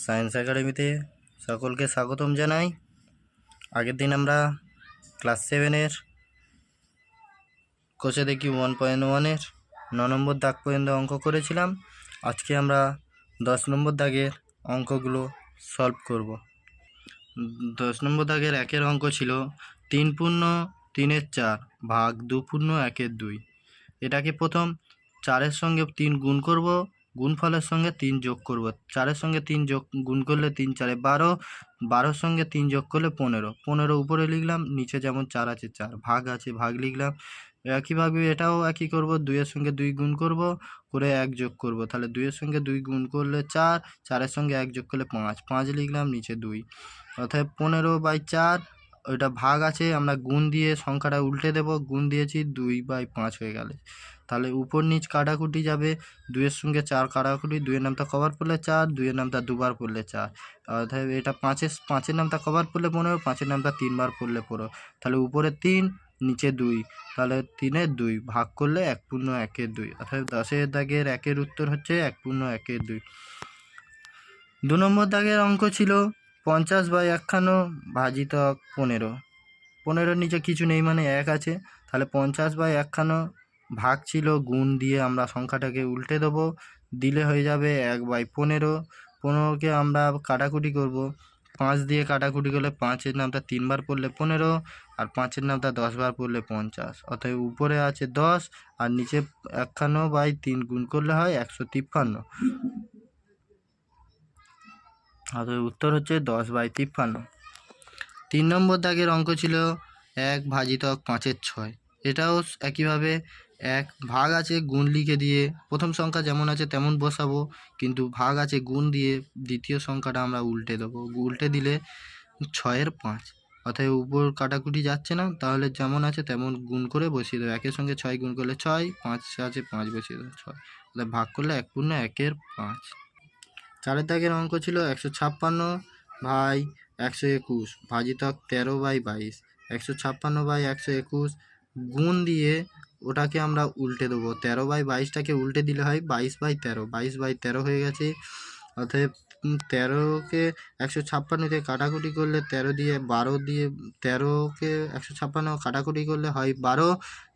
Science একাডেমিতে সকলকে স্বাগতম জানাই। আগের দিন আমরা ক্লাস সেভেনের কোষে দেখি ওয়ান পয়েন্ট ওয়ানের ন নম্বর দাগ পর্যন্ত অঙ্ক করেছিলাম। আজকে আমরা দশ নম্বর দাগের অঙ্কগুলো সলভ করব। দশ নম্বর দাগের একের অঙ্ক ছিল তিন পূর্ণ তিনের চার ভাগ দু পূর্ণ একের দুই। এটাকে প্রথম চারের সঙ্গে তিন গুণ করব। গুণফলের সঙ্গে তিন যোগ করব। চারের সঙ্গে তিন যোগ, গুণ করলে তিন, চারে বারো। বারোর সঙ্গে তিন যোগ করলে পনেরো। পনেরো উপরে লিখলাম, নিচে যেমন চার আছে, চার ভাগ আছে, ভাগ লিখলাম। একইভাবে এটাও একই করব, দুইয়ের সঙ্গে দুই গুণ করব, করে এক যোগ করব। তাহলে দুইয়ের সঙ্গে দুই গুণ করলে চার, চারের সঙ্গে এক যোগ করলে পাঁচ। পাঁচ লিখলাম, নিচে দুই। অর্থাৎ পনেরো বাই চার, ওইটা ভাগ আছে, আমরা গুণ দিয়ে সংখ্যাটা উল্টে দেব। গুণ দিয়েছি, দুই বাই পাঁচ হয়ে গেলে। তাহলে উপর নিচ কাটাকুটি যাবে দুয়ের সঙ্গে চার কাটাকুটি দুয়ের নামটা কভার পড়লে চার, দুইয়ের নামটা দুবার পড়লে চার। অর্থাৎ এটা পাঁচের পাঁচের নামটা কভার পড়লে পনেরো পাঁচের নামটা তিনবার পড়লে পনেরো তাহলে উপরে তিন, নিচে দুই, তাহলে তিনের দুই, ভাগ করলে এক পূর্ণ একের দুই। অর্থাৎ দশের দাগের একের উত্তর হচ্ছে এক পূর্ণ একের দুই। দু নম্বর দাগের অঙ্ক ছিল পঞ্চাশ বাই একখানো ভাজিত পনেরো। পনেরোর নিচে কিছু নেই মানে এক আছে। তাহলে পঞ্চাশ বাই একখানো ভাগ ছিল, গুণ দিয়ে আমরা সংখ্যাটাকে উল্টে দেবো। দিলে হয়ে যাবে এক বাই পনেরো। পনেরোকে আমরা কাটাকুটি করব। পাঁচ দিয়ে কাটাকুটি করলে পাঁচের নামটা তিনবার পড়লে পনেরো আর পাঁচের নামটা দশবার পড়লে পঞ্চাশ। অতএব উপরে আছে দশ আর নিচে একখানো বাই তিন গুণ করলে হয় একশো তিপ্পান্ন। অতএব উত্তর হচ্ছে দশ বাই তিপ্পান্ন। তিন নম্বর দাগের অঙ্ক ছিল এক ভাজিতক পাঁচের ছয়। এটাও একইভাবে এক, ভাগ আছে গুণ লিখে দিয়ে। প্রথম সংখ্যা যেমন আছে তেমন বসাবো, কিন্তু ভাগ আছে গুণ দিয়ে দ্বিতীয় সংখ্যাটা আমরা উল্টে দেবো। উল্টে দিলে ছয়ের পাঁচ। অর্থাৎ উপর কাটাকুটি যাচ্ছে না, তাহলে যেমন আছে তেমন গুণ করে বসিয়ে দেবো। একের সঙ্গে ছয় গুণ করলে ছয়, পাঁচ আছে পাঁচ বসিয়ে দেবো, ছয়। তাহলে ভাগ করলে এক পূর্ণ একের পাঁচ। চারের দাগের অঙ্ক ছিল একশো ছাপ্পান্ন ভাই একশো একুশ, ভাজিতক তেরো বাই বাইশ। একশো ছাপ্পান্ন বাই একশো একুশ গুণ দিয়ে ওটাকে আমরা উল্টে দেবো। তেরো বাই বাইশটাকে উল্টে দিলে হয় বাইশ বাই তেরো। বাইশ বাই তেরো হয়ে গেছে। অতএব তেরোকে একশো ছাপ্পান্নতে কাটাকুটি করলে তেরো দিয়ে বারো দিয়ে, তেরোকে একশো ছাপ্পান্ন কাটাকুটি করলে হয় বারো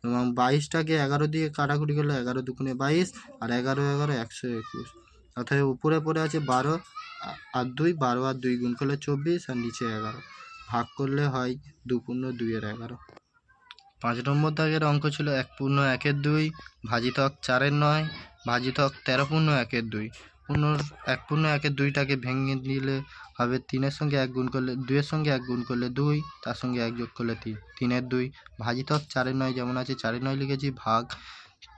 এবং বাইশটাকে এগারো দিয়ে কাটাকুটি করলে এগারো দুগুণে বাইশ আর এগারো এগারো একশো একুশ। অর্থাৎ উপরে পড়ে আছে বারো আর দুই, বারো আর দুই গুণ করলে চব্বিশ আর নিচে এগারো। ভাগ করলে হয় দু পূর্ণ দুইয়ের এগারো। পাঁচ নম্বর দাগের অঙ্ক ছিল এক পূর্ণ একের দুই, ভাজিতক চারের নয়, ভাজিতক তেরো পূর্ণ একের দুই। পূর্ণ এক পূর্ণ একের দুইটাকে ভেঙে দিলে হবে তিনের সঙ্গে এক গুণ করলে দুইয়ের সঙ্গে এক গুণ করলে দুই, তার সঙ্গে এক যোগ করলে তিন। তিনের দুই, ভাজিতক চারের নয় যেমন আছে চারের নয় লিখেছি, ভাগ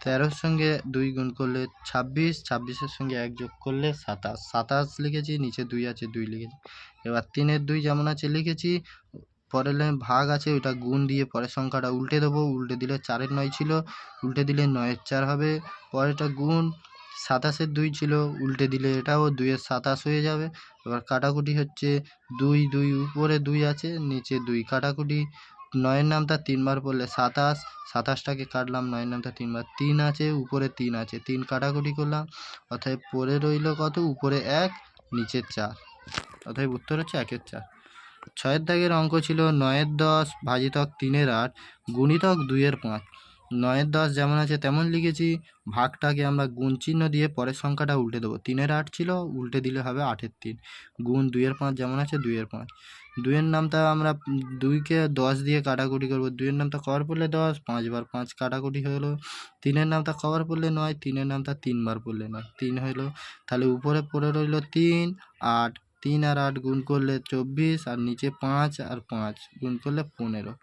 তেরোর সঙ্গে দুই গুণ করলে ছাব্বিশ, ছাব্বিশের সঙ্গে এক যোগ করলে সাতাশ। সাতাশ লিখেছি, নিচে দুই আছে, দুই লিখেছি। এবার তিনের দুই যেমন আছে লিখেছি পরের লাইন ভাগ আছে, ওইটা গুণ দিয়ে পরের সংখ্যাটা উল্টে দেবো। উল্টে দিলে চারের নয় ছিল, উল্টে দিলে নয়ের চার হবে। পরেরটা গুণ, সাতাশের দুই ছিল, উল্টে দিলে এটাও দুইয়ের সাতাশ হয়ে যাবে। এবার কাটাকুটি হচ্ছে দুই দুই উপরে দুই আছে, নিচে দুই কাটাকুটি। নয়ের নামটা তিনবার পড়লে সাতাশ, সাতাশটাকে কাটলাম, নয়ের নামটা তিনবার তিন আছে, উপরে তিন আছে, তিন কাটাকুটি করলাম। অর্থাৎ পরে রইল কত? উপরে এক, নিচে চার। অর্থাৎ উত্তর হচ্ছে একের চার। ছয়ের দাগের অঙ্ক ছিল নয়ের দশ ভাজিতক তিনের আট গুণিতক দুইয়ের পাঁচ। নয়ের দশ যেমন আছে তেমন লিখেছি, ভাগটাকে আমরা গুণ চিহ্ন দিয়ে পরের সংখ্যাটা উল্টে দেবো। তিনের আট ছিল, উল্টে দিলে হবে আটের তিন। গুণ দুইয়ের পাঁচ যেমন আছে দুইয়ের পাঁচ। দুইয়ের নামটা আমরা দুইকে দশ দিয়ে কাটাকুটি করব। দুইয়ের নামটা কভার পড়লে দশ, পাঁচবার পাঁচ কাটাকুটি হলো তিনের নামটা কভার পড়লে নয়, তিনের নামটা তিনবার পড়লে নয়। তিন হলো তাহলে উপরে পড়ে রইল তিন, আট তিন আর আট গুণ করলে চব্বিশ আর নিচে পাঁচ আর পাঁচ গুণ করলে পনেরো